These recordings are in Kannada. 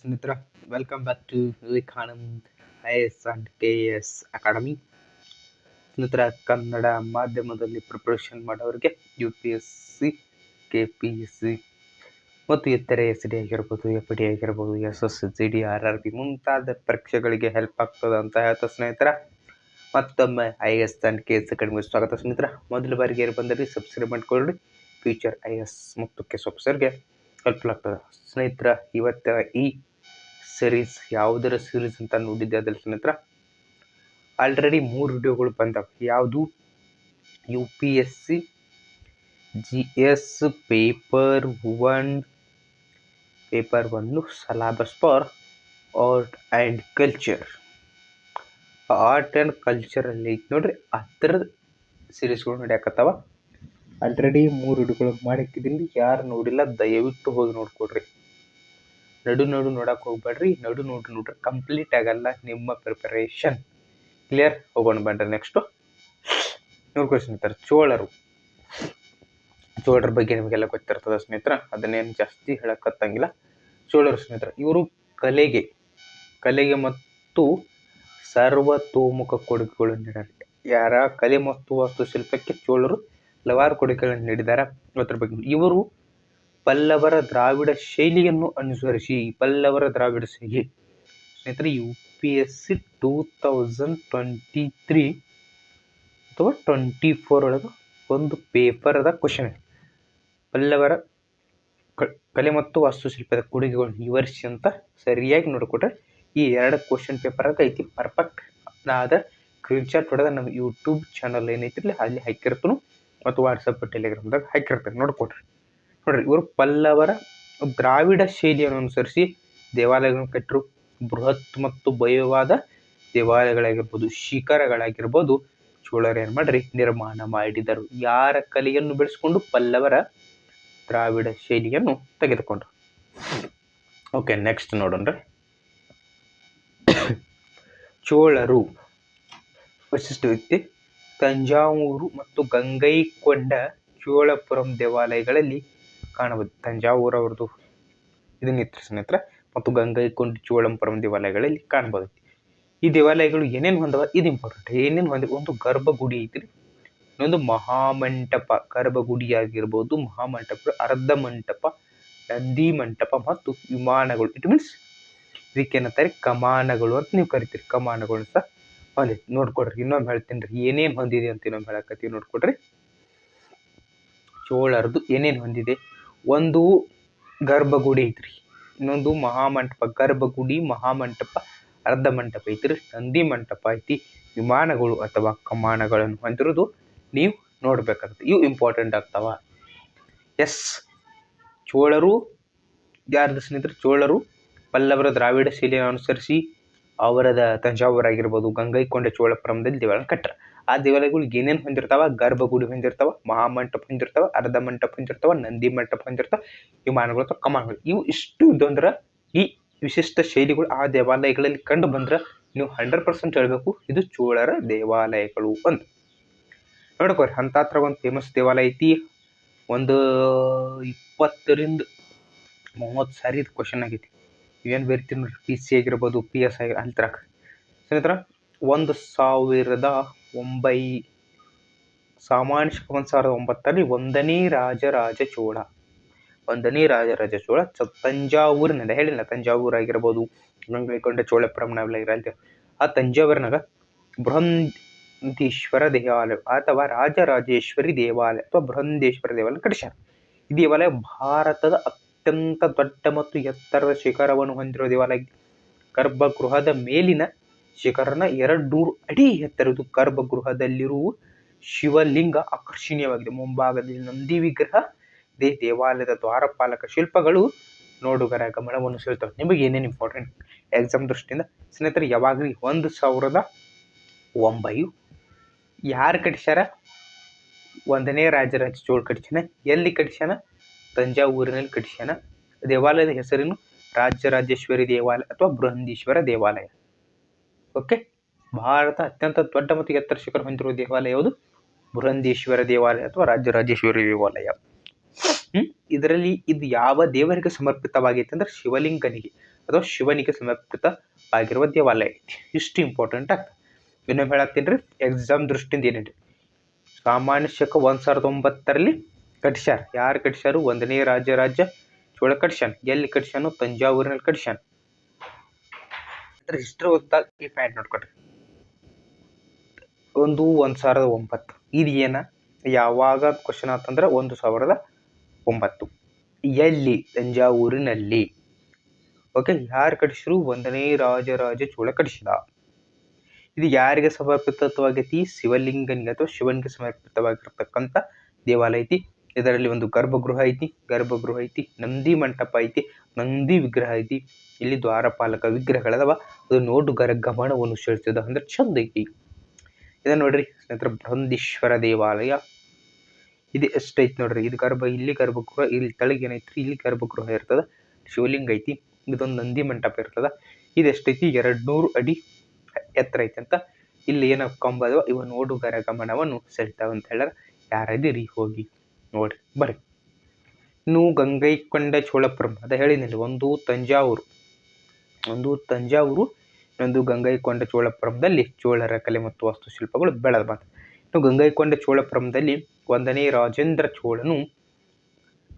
ಸ್ನೇಹಿತರ welcome back to Vivekanand I S and K S academy ಸ್ನೇಹಿತರ, ಕನ್ನಡ ಮಾಧ್ಯಮದಲ್ಲಿ ಪ್ರಿಪ್ರೇಷನ್ ಮಾಡೋರಿಗೆ U P S C K P S C ಮತ್ತು ಇತರೆ ಎಸ್ ಡಿ ಆಗಿರ್ಬೋದು ಎಫ್ ಡಿ ಆಗಿರ್ಬೋದು S S G D R R B ಮುಂತಾದ ಪರೀಕ್ಷೆಗಳಿಗೆ ಹೆಲ್ಪ್ ಆಗ್ತದೆ ಅಂತ ಹೇಳ್ತಾ ಸ್ನೇಹಿತರ. ಮತ್ತೊಮ್ಮೆ I S and K S ಅಕಾಡೆಮಿಗೆ ಸ್ವಾಗತ ಸ್ನೇಹಿತರ. ಮೊದಲ ಬಾರಿಗೆ ಬಂದರೆ ಸಬ್ಸ್ಕ್ರೈಬ್ ಮಾಡ್ಕೊಳ್ಳಿ. ಫ್ಯೂಚರ್ ಐ ಎಸ್ ಮತ್ತು ಕೆ ಎಸ್ ಆಫೀಸರ್ಗೆ ಹೆಲ್ಪ್ಫುಲ್ ಸ್ನೇಹಿತರ, ಇವತ್ತ ಈ ಸೀರೀಸ್ ಯಾವುದರ ಸೀರೀಸ್ ಅಂತ ನೋಡಿದ್ದೆ ಅದ್ರ ಸ್ನೇಹಿತರ? ಆಲ್ರೆಡಿ ಮೂರು ವಿಡಿಯೋಗಳು ಬಂದವು. ಯಾವುದು? U P S C G S paper one paper one syllabus for art and culture art and ಕಲ್ಚರಲ್ಲಿ ನೋಡ್ರಿ ಅದರ ಸೀರೀಸ್ಗಳು ನಡೆಯಕತ್ತಾವ. ಆಲ್ರೆಡಿ ಮೂರು ವಿಡಿಯೋಗಳು ಮಾಡಿಕ್ಕಿದ್ದೀನಿ. ಯಾರು ನೋಡಿಲ್ಲ, ದಯವಿಟ್ಟು ಹೋಗಿ ನೋಡ್ಕೊಡ್ರಿ. ನಡು ನಡು ನೋಡಕ್ಕೆ ಹೋಗ್ಬೇಡ್ರಿ, ನಡು ನೋಡ್ರಿ ನೋಡ್ರಿ. ಕಂಪ್ಲೀಟ್ ಆಗಲ್ಲ ನಿಮ್ಮ ಪ್ರಿಪರೇಷನ್ ಕ್ಲಿಯರ್ ಹೋಗೋಣ ಬನ್ರಿ ನೆಕ್ಸ್ಟು ನೋಡ್ಕೊಳ್ಳಿ ಸ್ನೇಹಿತರೆ ಚೋಳರು. ಚೋಳರ ಬಗ್ಗೆ ನಿಮಗೆಲ್ಲ ಗೊತ್ತಿರ್ತದೆ ಸ್ನೇಹಿತರ, ಅದನ್ನೇನು ಜಾಸ್ತಿ ಹೇಳಕ್ಕತ್ತಂಗಿಲ್ಲ ಚೋಳರು ಸ್ನೇಹಿತರ, ಇವರು ಕಲೆಗೆ ಕಲೆಗೆ ಮತ್ತು ಸರ್ವತೋಮುಖ ಕೊಡುಗೆಗಳನ್ನು ನೀಡಾರೆ ಯಾರ ಕಲೆ ಮತ್ತು ವಾಸ್ತುಶಿಲ್ಪಕ್ಕೆ ಚೋಳರು ಹಲವಾರು ಕೊಡುಗೆಗಳನ್ನು ನೀಡಿದ್ದಾರೆ. ಅದರ ಬಗ್ಗೆ ಇವರು ಪಲ್ಲವರ ದ್ರಾವಿಡ ಶೈಲಿಯನ್ನು ಅನುಸರಿಸಿ ಪಲ್ಲವರ ದ್ರಾವಿಡ ಶೈಲಿ ಸ್ನೇಹಿತರೆ U P S C two thousand twenty three ಅಥವಾ ಟ್ವೆಂಟಿ ಫೋರ್ ಒಳಗೆ ಒಂದು ಪೇಪರ್ ಅದ ಕ್ವಶನ್ ಪಲ್ಲವರ ಕಲೆ ಮತ್ತು ವಾಸ್ತುಶಿಲ್ಪದ ಕೊಡುಗೆಗಳನ್ನು ವಿವರಿಸಿ ಅಂತ ಸರಿಯಾಗಿ ನೋಡಿಕೊಟ್ರೆ ಈ ಎರಡು ಕ್ವಶನ್ ಪೇಪರಾಗ ಐತಿ. ಪರ್ಫೆಕ್ಟ್ ನಾ ಅದ ಸ್ಕ್ರೀನ್ಶಾಟ್ ಹೊಡೆದ ನಮ್ಮ ಯೂಟ್ಯೂಬ್ ಚಾನಲ್ ಏನೈತಿರಲಿ ಅಲ್ಲಿ ಹಾಕಿರ್ತನು. ಮತ್ತು ವಾಟ್ಸಪ್ ಟೆಲಿಗ್ರಾಮ್ದಾಗ ಹಾಕಿರ್ತಾರೆ. ನೋಡ್ಕೊಡ್ರಿ ನೋಡ್ರಿ, ಇವರು ಪಲ್ಲವರ ದ್ರಾವಿಡ ಶೈಲಿಯನ್ನು ಅನುಸರಿಸಿ ದೇವಾಲಯಗಳನ್ನು ಕಟ್ಟರು ಬೃಹತ್ ಮತ್ತು ಭಯವಾದ ದೇವಾಲಯಗಳಾಗಿರ್ಬೋದು, ಶಿಖರಗಳಾಗಿರ್ಬೋದು ಚೋಳರು ಏನು ಮಾಡ್ರಿ ನಿರ್ಮಾಣ ಮಾಡಿದರು. ಯಾರ ಕಲೆಯನ್ನು ಬೆಳೆಸ್ಕೊಂಡು ಪಲ್ಲವರ ದ್ರಾವಿಡ ಶೈಲಿಯನ್ನು ತೆಗೆದುಕೊಂಡ್ರು. ಓಕೆ ನೆಕ್ಸ್ಟ್ ನೋಡೋಣ್ರಿ ಚೋಳರು, ವಿಶಿಷ್ಟ ವ್ಯಕ್ತಿ ತಂಜಾವೂರು ಮತ್ತು ಗಂಗೈಕೊಂಡ ಚೋಳಪುರಂ ದೇವಾಲಯಗಳಲ್ಲಿ ಕಾಣಬಹುದು. ತಂಜಾವೂರು ಅವ್ರದ್ದು ಇದನ್ನಿತ್ತು ಸ್ನೇಹಿತರೆ ಮತ್ತು ಗಂಗೈಕೊಂಡ ಚೋಳಂಪುರಂ ದೇವಾಲಯಗಳಲ್ಲಿ ಕಾಣಬಹುದು. ಈ ದೇವಾಲಯಗಳು ಏನೇನು ಹೊಂದವ? ಇದು ಇಂಪಾರ್ಟೆಂಟ್ ಏನೇನು ಹೊಂದಿ, ಒಂದು ಗರ್ಭಗುಡಿ ಐತ್ರಿ. ಇನ್ನೊಂದು ಮಹಾಮಂಟಪ. ಗರ್ಭಗುಡಿ ಆಗಿರ್ಬೋದು ಮಹಾಮಂಟಪ, ಅರ್ಧ ಮಂಟಪ, ನಂದಿ ಮಂಟಪ ಮತ್ತು ವಿಮಾನಗಳು. ಇಟ್ ಮೀನ್ಸ್ ಇದಕ್ಕೇನಂತಾರೆ ಕಮಾನಗಳು ಅಂತ ನೀವು ಕರಿತೀರಿ. ಕಮಾನಗಳು ಸಹ ಅಲ್ಲಿ ನೋಡ್ಕೊಡ್ರಿ, ಇನ್ನೊಮ್ಮೆ ಹೇಳ್ತೀನಿ ರೀ. ಏನೇನು ಹೊಂದಿದೆ ಅಂತ ಇನ್ನೊಮ್ಮೆ ಹೇಳಕತ್ತೀವಿ ನೋಡ್ಕೊಡ್ರಿ. ಚೋಳರದು ಏನೇನು ಹೊಂದಿದೆ? ಒಂದು ಗರ್ಭಗುಡಿ ಐತ್ರಿ. ಇನ್ನೊಂದು ಮಹಾಮಂಟಪ, ಗರ್ಭಗುಡಿ, ಮಹಾಮಂಟಪ, ಅರ್ಧ ಮಂಟಪ ಐತ್ರಿ. ನಂದಿ ಮಂಟಪ ಐತಿ. ವಿಮಾನಗಳು ಅಥವಾ ಕಮಾನಗಳನ್ನು ಹೊಂದಿರೋದು ನೀವು ನೋಡ್ಬೇಕಾಗತ್ತೆ. ಇವು ಇಂಪಾರ್ಟೆಂಟ್ ಆಗ್ತಾವ. ಎಸ್. ಚೋಳರು, ಯಾರ್ದು ಸ್ನೇಹಿತರು? ಚೋಳರು, ಪಲ್ಲವರ ದ್ರಾವಿಡ ಶೈಲಿಯನ್ನು ಅನುಸರಿಸಿ ಅವರದ ತಂಜಾವೂರು ಆಗಿರ್ಬೋದು ಗಂಗೈಕೊಂಡ ಚೋಳಪುರಂದಲ್ಲಿ ದೇವಾಲಯ ಕಟ್ಟ್ರ. ಆ ದೇವಾಲಯಗಳು ಏನೇನು ಹೊಂದಿರ್ತಾವ? ಗರ್ಭಗುಡಿ ಹೊಂದಿರ್ತಾವ, ಮಹಾಮಂಟಪ ಹೊಂದಿರ್ತಾವ, ಅರ್ಧ ಮಂಟಪ ಹೊಂದಿರ್ತಾವ, ನಂದಿ ಮಂಟಪ ಹೊಂದಿರ್ತಾವ, ವಿಮಾನಗಳು ಅಥವಾ ಕಮಾನಗಳು. ಇವು ಇಷ್ಟು ಇದ್ದಂದ್ರೆ ಈ ವಿಶಿಷ್ಟ ಶೈಲಿಗಳು ಆ ದೇವಾಲಯಗಳಲ್ಲಿ ಕಂಡು ಬಂದ್ರೆ ನೀವು ಹಂಡ್ರೆಡ್ ಪರ್ಸೆಂಟ್ ಹೇಳಬೇಕು, ಇದು ಚೋಳರ ದೇವಾಲಯಗಳು ಅಂತ ನೋಡ್ಕೋರಿ, ಹಂತಾತ್ರ ಒಂದು ಫೇಮಸ್ ದೇವಾಲಯ ಐತಿ, ಒಂದು ಇಪ್ಪತ್ತರಿಂದ ಮೂವತ್ತು ಸಾರಿ ಇದು ಕ್ವಶನ್ ಆಗೈತಿ. ಏನು ಬೇರ್ತೀನಿ ನೋಡ್ರಿ ಪಿ ಸಿ ಆಗಿರ್ಬೋದು ಪಿ ಎಸ್ ಆಗಿರ ಅಲ್ಲಿ ತರಕ. ಸ್ನೇಹಿತರ, ಒಂದು ಸಾವಿರದ ಒಂಬೈ ಸಾಮಾನ್ಯ ಒಂದು ಸಾವಿರದ ಒಂಬತ್ತರಲ್ಲಿ ಒಂದನೇ ರಾಜರಾಜ ಚೋಳ. ಒಂದನೇ ರಾಜರಾಜ ಚೋಳ ಚ ತಂಜಾವೂರಿನಿಂದ ಹೇಳಿಲ್ಲ ತಂಜಾವೂರು ಆಗಿರ್ಬೋದು, ಗಂಗೈಕೊಂಡ ಚೋಳಪುರಂ ಎಲ್ಲ ಇರಲ್ಲ ಆ ತಂಜಾವೂರಿನಾಗ ಬೃಹಂದೇಶ್ವರ ದೇವಾಲಯ, ಅಥವಾ ರಾಜರಾಜೇಶ್ವರಿ ದೇವಾಲಯ, ಅಥವಾ ಬೃಹಂದೇಶ್ವರ ದೇವಾಲಯ ಕಟ್ಟಿಸ್ಯಾರ. ಈ ದೇವಾಲಯ ಭಾರತದ ಅತ್ಯಂತ ದೊಡ್ಡ ಮತ್ತು ಎತ್ತರದ ಶಿಖರವನ್ನು ಹೊಂದಿರುವ ದೇವಾಲಯ. ಗರ್ಭಗೃಹದ ಮೇಲಿನ ಶಿಖರನ ಎರಡು ಅಡಿ ಎತ್ತರದ್ದು ಗರ್ಭಗೃಹದಲ್ಲಿರುವ ಶಿವಲಿಂಗ ಆಕರ್ಷಣೀಯವಾಗಿದೆ. ಮುಂಭಾಗದಲ್ಲಿ ನಂದಿ ವಿಗ್ರಹ ದೇ ದೇವಾಲಯದ ದ್ವಾರಪಾಲಕ ಶಿಲ್ಪಗಳು ನೋಡುಗರ ಗಮನವನ್ನು ಸೆಳೆತವೆ ನಿಮಗೆ ಏನೇನು ಇಂಪಾರ್ಟೆಂಟ್ ಎಕ್ಸಾಮ್ ದೃಷ್ಟಿಯಿಂದ? ಸ್ನೇಹಿತರೆ, ಯಾವಾಗಲೂ ಒಂದು ಸಾವಿರದ ಒಂಬೈ ಯಾರು ಕಟ್ಟಿಸ್ಯಾರ ಒಂದನೇ ರಾಜರಾಜ ಚೋಳ ಕಟ್ಟಿಸ್ಯಾನ ಎಲ್ಲಿ ಕಟ್ಟಿಸ್ಯಾನ ತಂಜಾವೂರಿನಲ್ಲಿ ಕಟ್ಟಿಸ್ಯಾನ. ದೇವಾಲಯದ ಹೆಸರೇನು? ರಾಜರಾಜೇಶ್ವರಿ ದೇವಾಲಯ ಅಥವಾ ಬೃಹಂದೀಶ್ವರ ದೇವಾಲಯ. ಓಕೆ ಭಾರತ ಅತ್ಯಂತ ದೊಡ್ಡ ಮತ್ತು ಎತ್ತರ ಶಿಖರ ಹೊಂದಿರುವ ದೇವಾಲಯ ಯಾವುದು? ಬೃಹಂದೀಶ್ವರ ದೇವಾಲಯ ಅಥವಾ ರಾಜರಾಜೇಶ್ವರಿ ದೇವಾಲಯ. ಹ್ಮ್? ಇದರಲ್ಲಿ ಇದು ಯಾವ ದೇವರಿಗೆ ಸಮರ್ಪಿತವಾಗೈತೆ ಅಂದ್ರೆ ಶಿವಲಿಂಗನಿಗೆ ಅಥವಾ ಶಿವನಿಗೆ ಸಮರ್ಪಿತವಾಗಿರುವ ದೇವಾಲಯ ಐತಿ ಇಷ್ಟು ಇಂಪಾರ್ಟೆಂಟ್ ಆಗ್ತದೆ. ಇನ್ನೊಮ್ಮೆ ಹೇಳತ್ತೀನಿ ರೀ ಎಕ್ಸಾಮ್ ದೃಷ್ಟಿಯಿಂದ ಏನೇನು ಸಾಮಾನ್ಯ ಶಕ ಒಂದು ಸಾವಿರದ ಒಂಬತ್ತರಲ್ಲಿ ಕಟ್ಸ್ಯಾರ ಯಾರು ಕಟ್ಸ್ಯಾರು ಒಂದನೇ ರಾಜ್ಯ ರಾಜ್ಯ ಚೋಳ ಕಟ್ಸ್ಯಾನ ಎಲ್ಲಿ ಕಟ್ಸ್ಯಾನು ತಂಜಾವೂರಿನಲ್ಲಿ ಕಟ್ಸ್ಯಾನ ಅದ್ರ ಹಿಸ್ಟ್ರಿ ಓದ್ದಾಗ ಈ ಪ್ಯಾಂಟ್ ನೋಡ್ಕೊಟ್ರಿ ಒಂದು ಒಂದು ಸಾವಿರದ ಒಂಬತ್ತು. ಇದು ಏನ? ಯಾವಾಗ ಕ್ವಶನ್ ಆತಂದ್ರೆ ಒಂದು ಸಾವಿರದ ಒಂಬತ್ತು. ಎಲ್ಲಿ? ತಂಜಾವೂರಿನಲ್ಲಿ. ಓಕೆ ಯಾರು ಕಟ್ಸಿದ್ರು ಒಂದನೇ ರಾಜರಾಜ ಚೋಳ ಕಟ್ಸಿದ ಇದು ಯಾರಿಗೆ ಸಮರ್ಪಿತವಾಗೈತಿ ಶಿವಲಿಂಗನಿಗೆ ಅಥವಾ ಶಿವನಿಗೆ ಸಮರ್ಪಿತವಾಗಿರ್ತಕ್ಕಂಥ ದೇವಾಲಯ ಐತಿ. ಇದರಲ್ಲಿ ಒಂದು ಗರ್ಭಗೃಹ ಐತಿ ಗರ್ಭಗೃಹ ಐತಿ, ನಂದಿ ಮಂಟಪ ಐತಿ, ನಂದಿ ವಿಗ್ರಹ ಐತಿ. ಇಲ್ಲಿ ದ್ವಾರಪಾಲಕ ವಿಗ್ರಹಗಳದವ. ಅದು ನೋಡುಗರ ಗಮನವನ್ನು ಸೆಳೆತದ ಅಂದ್ರೆ ಚಂದ ಐತಿ. ಇದನ್ನ ನೋಡ್ರಿ, ಸ್ನೇಹಿತರ, ಬೃಹದೀಶ್ವರ ದೇವಾಲಯ. ಇದು ಎಷ್ಟೈತಿ ನೋಡ್ರಿ, ಇದು ಗರ್ಭ, ಇಲ್ಲಿ ಗರ್ಭಗೃಹ, ಇಲ್ಲಿ ತಳಗೆ ಏನೈತ್ರಿ ಇಲ್ಲಿ ಗರ್ಭಗೃಹ ಇರ್ತದ. ಶಿವಲಿಂಗ ಐತಿ, ಇದೊಂದು ನಂದಿ ಮಂಟಪ ಇರ್ತದ. ಇದು ಎಷ್ಟೈತಿ ಎರಡು ನೂರು ಅಡಿ ಎತ್ತರ ಐತಿ ಅಂತ. ಇಲ್ಲಿ ಏನೋ ಕಂಬ ಇವ ನೋಡುಗರ ಗಮನವನ್ನು ಸೆಳಿತಾವ ಅಂತ ಹೇಳ್ಯಾರ. ಯಾರದಿರಿ ಹೋಗಿ. ನೋಡ್ರಿ ಬರ್ರಿ. ಇನ್ನು ಗಂಗೈಕೊಂಡ ಚೋಳಪುರಂ. ಅದ ಹೇಳಿನಲ್ಲಿ ಒಂದು ತಂಜಾವೂರು. ಒಂದು ತಂಜಾವೂರು, ಇನ್ನೊಂದು ಗಂಗೈಕೊಂಡ ಚೋಳಪುರಂದಲ್ಲಿ ಚೋಳರ ಕಲೆ ಮತ್ತು ವಾಸ್ತುಶಿಲ್ಪಗಳು ಬೆಳೆದ ಬಂತು ಇನ್ನು ಗಂಗೈಕೊಂಡ ಚೋಳಪುರಂದಲ್ಲಿ ಒಂದನೇ ರಾಜೇಂದ್ರ ಚೋಳನು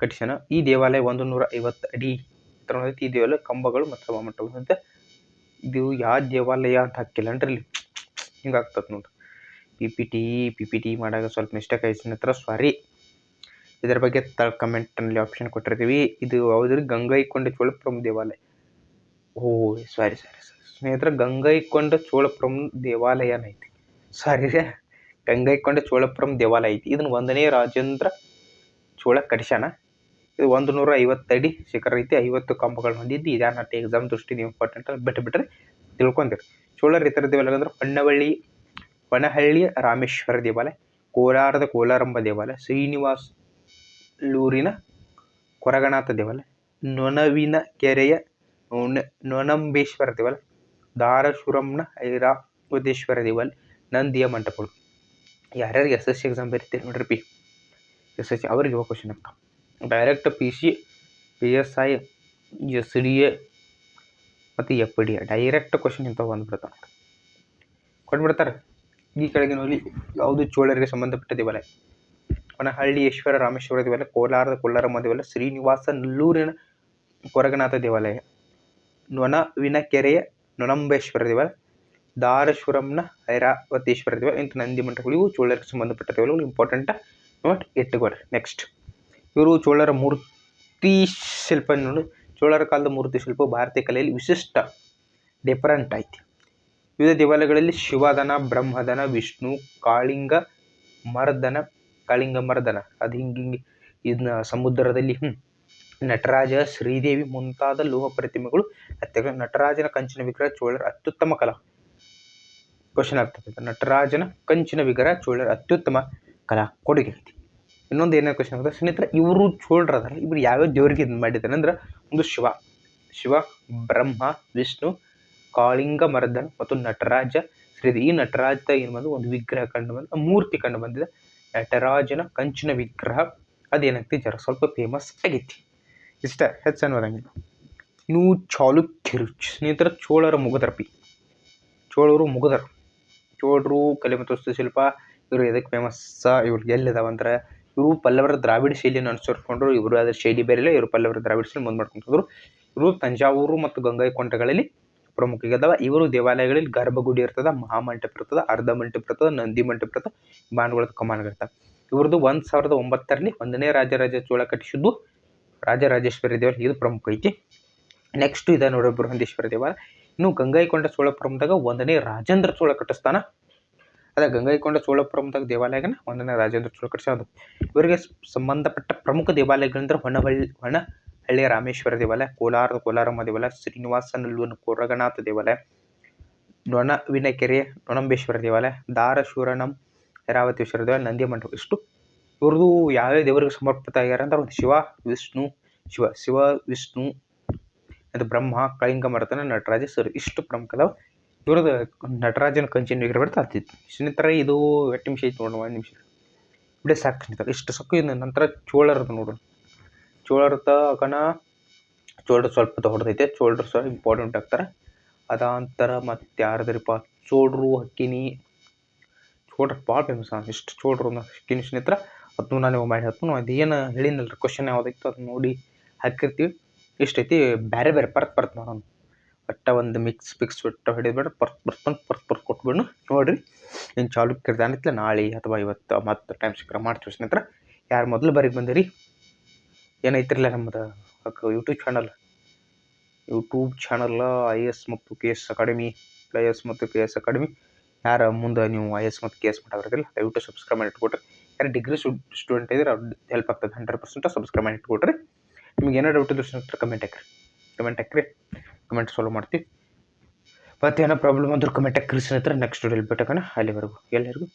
ಕಟ್ಟಿಸನ. ಈ ದೇವಾಲಯ ಒಂದು ನೂರ ಐವತ್ತು ಅಡಿ. ಈ ದೇವಾಲಯ ಕಂಬಗಳು ಮತ್ತು ಸಭಾಮಂಟಪ ಹೊಂದಿದೆ. ಇದು ಯಾವ ದೇವಾಲಯ ಅಂತ ಹಾಕಿಲ್ಲ. ಅಂದ್ರೆ ಇಲ್ಲಿ ಹಿಂಗಾಗ್ತದೆ ನೋಡ್ರಿ P P T, P P T ಮಾಡಾಗ ಸ್ವಲ್ಪ ಮಿಸ್ಟೇಕ್ ಆಯ್ತು. ಹತ್ರ ಸಾರಿ ಇದರ ಬಗ್ಗೆ ತಳ ಕಮೆಂಟ್ನಲ್ಲಿ ಆಪ್ಷನ್ ಕೊಟ್ಟಿರ್ತೀವಿ. ಇದು ಯಾವುದ್ರಿ ಗಂಗೈಕೊಂಡ ಚೋಳಪುರಂ ದೇವಾಲಯ. ಓ ಸಾರಿ ಸಾರಿ ಸಾರಿ ಸ್ನೇಹಿತರೆ ಗಂಗೈಕೊಂಡ ಚೋಳಪುರಂ ದೇವಾಲಯನ ಐತಿ. ಸಾರಿ ರೀ ಗಂಗೈಕೊಂಡ ಚೋಳಪುರಂ ದೇವಾಲಯ ಐತಿ. ಇದನ್ನ ಒಂದನೇ ರಾಜೇಂದ್ರ ಚೋಳ ಕಡಿಸ್ಯಾನ ಇದು ಒಂದು ನೂರ ಐವತ್ತಡಿ ಶಿಖರ ಐತಿ. ಐವತ್ತು ಕಂಬಗಳು ಹೊಂದಿದ್ದು. ಇದನ್ನ ಎಕ್ಸಾಮ್ ದೃಷ್ಟಿಯಿಂದ ಇಂಪಾರ್ಟೆಂಟ್ ಬಿಟ್ಟು ಬಿಟ್ರೆ ತಿಳ್ಕೊಂತೀರಿ. ಚೋಳರ ಇತರ ದೇವಾಲಯ ಅಂದ್ರೆ ಹೊನ್ನವಳ್ಳಿ, ಹೊನಹಳ್ಳಿ ರಾಮೇಶ್ವರ ದೇವಾಲಯ, ಕೋಲಾರದ ಕೋಲಾರಂಬ ದೇವಾಲಯ, ಶ್ರೀನಿವಾಸ್ ಲೂರಿನ ಕೊರಗನಾಥ ದೇವಾಲಯ ನೊಣವಿನ ಕೆರೆಯ ನೊಣ ನೊಣಂಬೇಶ್ವರ ದೇವಾಲಯ ಧಾರಾಶುರಂನ ಐರಾವತೇಶ್ವರ ದೇವಾಲಯ ನಂದಿಯ ಮಂಟಪಗಳು. ಯಾರ್ಯಾರಿಗೆ ಎಸ್ ಎಸ್ ಸಿ ಎಕ್ಸಾಮ್ ಬರೀತೀರಿ ನೋಡ್ರಿ ಪಿ ಎಸ್ ಎಸ್ ಸಿ ಅವ್ರಿಗೆ ಇವಾಗ ಕ್ವಶನ್ ಆಗ್ತಾವೆ direct P C P S I S D A ಮತ್ತು F D A direct question ಇಂಥವು ಬಂದುಬಿಡ್ತಾರೆ ಕೊಟ್ಬಿಡ್ತಾರೆ. ಈ ಕೆಳಗಿನಲ್ಲಿ ಯಾವುದು ಚೋಳರಿಗೆ ಸಂಬಂಧಪಟ್ಟ ದೇವಾಲಯ. ಹೊನಹಳ್ಳಿ ಈಶ್ವರ ರಾಮೇಶ್ವರ ದೇವಾಲಯ, ಕೋಲಾರದ ಕೊಲ್ಲಾರಮ್ಮ ದೇವಾಲಯ, ಶ್ರೀನಿವಾಸ ನಲ್ಲೂರಿನ ಕೊರಗನಾಥ ದೇವಾಲಯ, ನೊಣವಿನಕೆರೆಯ ನೊಣಂಬೇಶ್ವರ ದೇವಾಲಯ, ದಾರಶುರಂನ ಐರಾವತೇಶ್ವರ ದೇವಾಲಯ, ಇಂಥ ನಂದಿ ಮಂಟಪಗಳು ಇವು ಚೋಳರಿಗೆ ಸಂಬಂಧಪಟ್ಟ ದೇವಾಲಯಗಳು ಇಂಪಾರ್ಟೆಂಟ್ ನೋಟ್ ಇಟ್ಟುಕೊಳ್ಳಿ ನೆಕ್ಸ್ಟ್ ಇವರು ಚೋಳರ ಮೂರ್ತಿ ಶಿಲ್ಪ ನೋಡಿ, ಚೋಳರ ಕಾಲದ ಮೂರ್ತಿ ಶಿಲ್ಪ ಭಾರತೀಯ ಕಲೆಯಲ್ಲಿ ವಿಶಿಷ್ಟ ಡಿಫರೆಂಟ್ ಐತಿ. ವಿವಿಧ ದೇವಾಲಯಗಳಲ್ಲಿ ಶಿವದನ ಬ್ರಹ್ಮದನ ವಿಷ್ಣು, ಕಾಳಿಂಗ, ಮರ್ದನ ಕಾಳಿಂಗ ಮರ್ದನ ಅದು ಹಿಂಗೆ ಹಿಂಗೆ ಇದನ್ನ ಸಮುದ್ರದಲ್ಲಿ ಹ್ಞೂ ನಟರಾಜ ಶ್ರೀದೇವಿ ಮುಂತಾದ ಲೋಹ ಪ್ರತಿಮೆಗಳು ಅತ್ಯಗ ನಟರಾಜನ ಕಂಚಿನ ವಿಗ್ರಹ ಚೋಳರ ಅತ್ಯುತ್ತಮ ಕಲಾ. ಕ್ವಶನ್ ಆಗ್ತದೆ ನಟರಾಜನ ಕಂಚಿನ ವಿಗ್ರಹ ಚೋಳರ ಅತ್ಯುತ್ತಮ ಕಲಾ. ಕೊಡುಗೆ ಐತಿ ಇನ್ನೊಂದು ಏನೇ ಕ್ವಶನ್ ಆಗ್ತದೆ? ಸ್ನೇಹಿತರೆ, ಇವರು ಚೋಳರು ಇವರು ಇವ್ರು ಯಾವ್ಯಾವ ದೇವರಿಗೆ ಇದು ಮಾಡಿದ್ದಾರೆ ಅಂದ್ರೆ ಒಂದು ಶಿವ. ಶಿವ, ಬ್ರಹ್ಮ, ವಿಷ್ಣು ಕಾಳಿಂಗ ಮರ್ದನ್ ಮತ್ತು ನಟರಾಜ ಶ್ರೀದೇವಿ. ಈ ನಟರಾಜದ ಏನು ಬಂದು? ಒಂದು ವಿಗ್ರಹ ಕಂಡು ಬಂದ ಮೂರ್ತಿ ಕಂಡು ಬಂದಿದೆ. ನಟರಾಜನ ಕಂಚಿನ ವಿಗ್ರಹ ಅದೇನಾಗ್ತಿ ಜರ ಸ್ವಲ್ಪ ಫೇಮಸ್ ಆಗೈತಿ. ಇಷ್ಟ, ಹೆಚ್ಚು ಅನ್ನೋದಂಗಿಲ್ಲ ಇನ್ನು ಚಾಲುಕ್ಯರು, ಸ್ನೇಹಿತರ, ಚೋಳರ ಮುಗದರ್ಪಿ ಚೋಳರು ಮುಗದರು ಚೋಳರು, ಕಲೆ ಮತ್ತು ವಾಸ್ತುಶಿಲ್ಪ ಇವರು ಎದಕ್ಕೆ ಫೇಮಸ್ ಇವ್ರು ಎಲ್ಲಿದಾವ ಅಂದ್ರೆ, ಇವರು ಪಲ್ಲವರ ದ್ರಾವಿಡ ಶೈಲಿಯನ್ನು ಅನುಸರಿಸ್ಕೊಂಡ್ರು. ಇವರು ಅದರ ಶೈಲಿ ಬೇರೆ ಇಲ್ಲ, ಇವರು ಪಲ್ಲವರ ದ್ರಾವಿಡ ಶೈಲಿ ಮುಂದೆ ಮಾಡ್ಕೊಂತಿದ್ರು ಇವರು ತಂಜಾವೂರು ಮತ್ತು ಗಂಗೈಕೊಂಡಗಳಲ್ಲಿ ಪ್ರಮುಖ ಇದಾವ ಇವರು ದೇವಾಲಯಗಳಲ್ಲಿ ಗರ್ಭಗುಡಿ ಇರ್ತದ, ಮಹಾಮಂಟಪ ಇರ್ತದ, ಅರ್ಧ ಮಂಟಪ ಇರ್ತದ, ನಂದಿ ಮಂಟಪ ಇರ್ತದ ಬಾಣಗಳದ ಕಮಾನ್ಗಳಿರ್ತಾವೆ ಇವ್ರದ್ದು ಒಂದು ಸಾವಿರದ ಒಂಬತ್ತರಲ್ಲಿ ಒಂದನೇ ರಾಜರಾಜ ಚೋಳ ಕಟ್ಟಿಸಿದ್ದು ರಾಜರಾಜೇಶ್ವರಿ ದೇವಾಲಯ ಇದು ಪ್ರಮುಖ ಐತಿ. ನೆಕ್ಸ್ಟ್ ಇದೆ ನೋಡಿ ಬೃಹಂದೇಶ್ವರ ದೇವಾಲಯ ಇನ್ನು ಗಂಗೈಕೊಂಡ ಚೋಳಪುರಮದಾಗ ಒಂದನೇ ರಾಜೇಂದ್ರ ಚೋಳ ಕಟ್ಟಿಸ್ತಾನ ಅದೇ ಗಂಗೈಕೊಂಡ ಚೋಳಪುರಂದಾಗ ದೇವಾಲಯಗನ ಒಂದನೇ ರಾಜೇಂದ್ರ ಚೋಳ ಕಟ್ಟಿಸೋದು ಇವರಿಗೆ ಸಂಬಂಧಪಟ್ಟ ಪ್ರಮುಖ ದೇವಾಲಯಗಳಂದ್ರೆ ಹೊನಹಳ್ಳಿ ಹೊನಹಳ್ಳಿಯ ರಾಮೇಶ್ವರ ದೇವಾಲಯ ಕೋಲಾರದ ಕೋಲಾರಮ್ಮ ದೇವಾಲಯ ಶ್ರೀನಿವಾಸನ ನಲ್ಲೂರಿನ ಕೊರಗನಾಥ ದೇವಾಲಯ ನೊಣವಿನಕೆರೆಯ ನೊಣಂಬೇಶ್ವರ ದೇವಾಲಯ ದಾರಶೂರಣಂ ಐರಾವತೇಶ್ವರ ದೇವಾಲಯ, ನಂದಿ ಮಂಟಪ ಇಷ್ಟು. ಇವ್ರದ್ದು ಯಾವ್ಯಾವ ದೇವರಿಗೆ ಸಮರ್ಪಿತ ಆಗ್ಯಾರ ಅಂದ್ರೆ ಒಂದು ಶಿವ, ವಿಷ್ಣು, ಶಿವ ಶಿವ, ವಿಷ್ಣು, ಅದು ಬ್ರಹ್ಮ, ಕಳಿಂಗ ಮರ್ತನ, ನಟರಾಜ ಸರ್ ಇಷ್ಟು ಪ್ರಮುಖ ಅದಾವ. ಇವ್ರದ್ದು ನಟರಾಜನ ಕಂಚಿನ ವಿಗ್ರಹ ಬರ್ತಾ ಆಗ್ತಿತ್ತು ಸ್ನೇಹಿತರೆ, ಇದು ಎಟ್ಟು ನಿಮಿಷ ಐತೆ ನೋಡೋಣ, ಒಂದು ನಿಮಿಷ. ಬಿಡೇ ಸಾಕು ಇಷ್ಟು ಸಾಕು. ನಂತರ ಚೋಳರದು ನೋಡೋಣ. ಚೋಳರದ ಕಣ ಶೋಲ್ಡರ್ ಸ್ವಲ್ಪ ದೊಡ್ಡದೈತೆ ಶೋಲ್ಡರ್ ಸ್ವಲ್ಪ ಇಂಪಾರ್ಟೆಂಟ್ ಆಗ್ತಾರೆ. ಅದಾಂತರ ಮತ್ತು ಯಾರದ್ರಿಪ್ಪ ಚೋಳರು ಹಕ್ಕಿನಿ. ಚೋಡ್ರ್ ಭಾಳ ಫೇಮಸ್ ಇಷ್ಟು ಚೋಳರು ಹಕ್ಕಿನಿ ಸ್ನೇಹಿತರ. ಅದನ್ನು ನಾನು ಮಾಡಿ ಹಾಕ್ತೀನಿ ಅದು ಏನು ಹೇಳಿನಲ್ರಿ? ಕ್ವಶನ್ ಯಾವುದಿತ್ತು ಅದನ್ನ ನೋಡಿ ಹಾಕಿರ್ತೀವಿ. ಇಷ್ಟೈತಿ ಬೇರೆ ಬೇರೆ ಪರ್ತ್ ಪರ್ತ್ ಮಾಡೋಣ ಒಟ್ಟ ಒಂದು ಮಿಕ್ಸ್ ಪಿಕ್ಸ್ ಬಿಟ್ಟು ಹಿಡಿದ್ಬೇಡ ಪರ್ತ್ ಪರ್ತ್ ಪರ್ತ್ ಪರ್ತ್ ಕೊಟ್ಬಿಡು ನೋಡಿರಿ ಇನ್ನು ಚಾಲು ಕಿರ್ದಾನಿತ್ಲೆ ನಾಳೆ ಅಥವಾ ಇವತ್ತು ಮತ್ತು ಟೈಮ್ ಸಿಕ್ಕರೆ ಮಾಡ್ತೀವಿ ಸ್ನೇಹಿತರೆ. ಯಾರು ಮೊದಲು ಬರಿಗೆ ಬಂದಿರಿ? ಏನೈತಿರಲ್ಲ ನಮ್ಮದು YouTube channel YouTube channel I S ಮತ್ತು K S academy I S ಮತ್ತು ಕೆ ಎಸ್ ಅಕಾಡೆಮಿ ಯಾರು ಮುಂದೆ ನೀವು ಐ ಎಸ್ ಮತ್ತು ಕೆ ಎಸ್ ಮಾಡೋರಿಗೆಲ್ಲ ದಯವಿಟ್ಟು ಸಬ್ಸ್ಕ್ರೈಬ್ ಮಾಡಿ ಇಟ್ಕೊಟ್ರಿ. ಯಾರು ಡಿಗ್ರಿ ಸ್ಟೂಡೆಂಟ್ ಇದ್ರೆ ಹೆಲ್ಪ್ ಆಗ್ತದೆ ಹಂಡ್ರೆಡ್ ಪರ್ಸೆಂಟ್ ಸಬ್ಸ್ಕ್ರೈಬ್ ಮಾಡಿ ಇಟ್ಕೊಟ್ರಿ. ನಿಮ್ಗೆ ಏನೋ ಡೌಟ್ ಇದ್ರೆ ಸ್ನೇಹಿತರೆ ಕಮೆಂಟ್ ಹಾಕ್ರಿ. ಕಮೆಂಟ್ ಹಾಕ್ರಿ. ಕಮೆಂಟ್ ಸಾಲ್ವ್ ಮಾಡ್ತೀವಿ. ಮತ್ತೇನೋ ಪ್ರಾಬ್ಲಮ್ ಅಂದ್ರೆ ಕಮೆಂಟ್ ಹಾಕ್ರಿ ಸ್ನೇಹಿತರೆ. ನೆಕ್ಸ್ಟ್ ವಿಡಿಯೋಲಿ ಬಿಟ್ಟಕಣ ಅಲ್ಲಿವರೆಗೂ. ಎಲ್ಲರಿಗೂ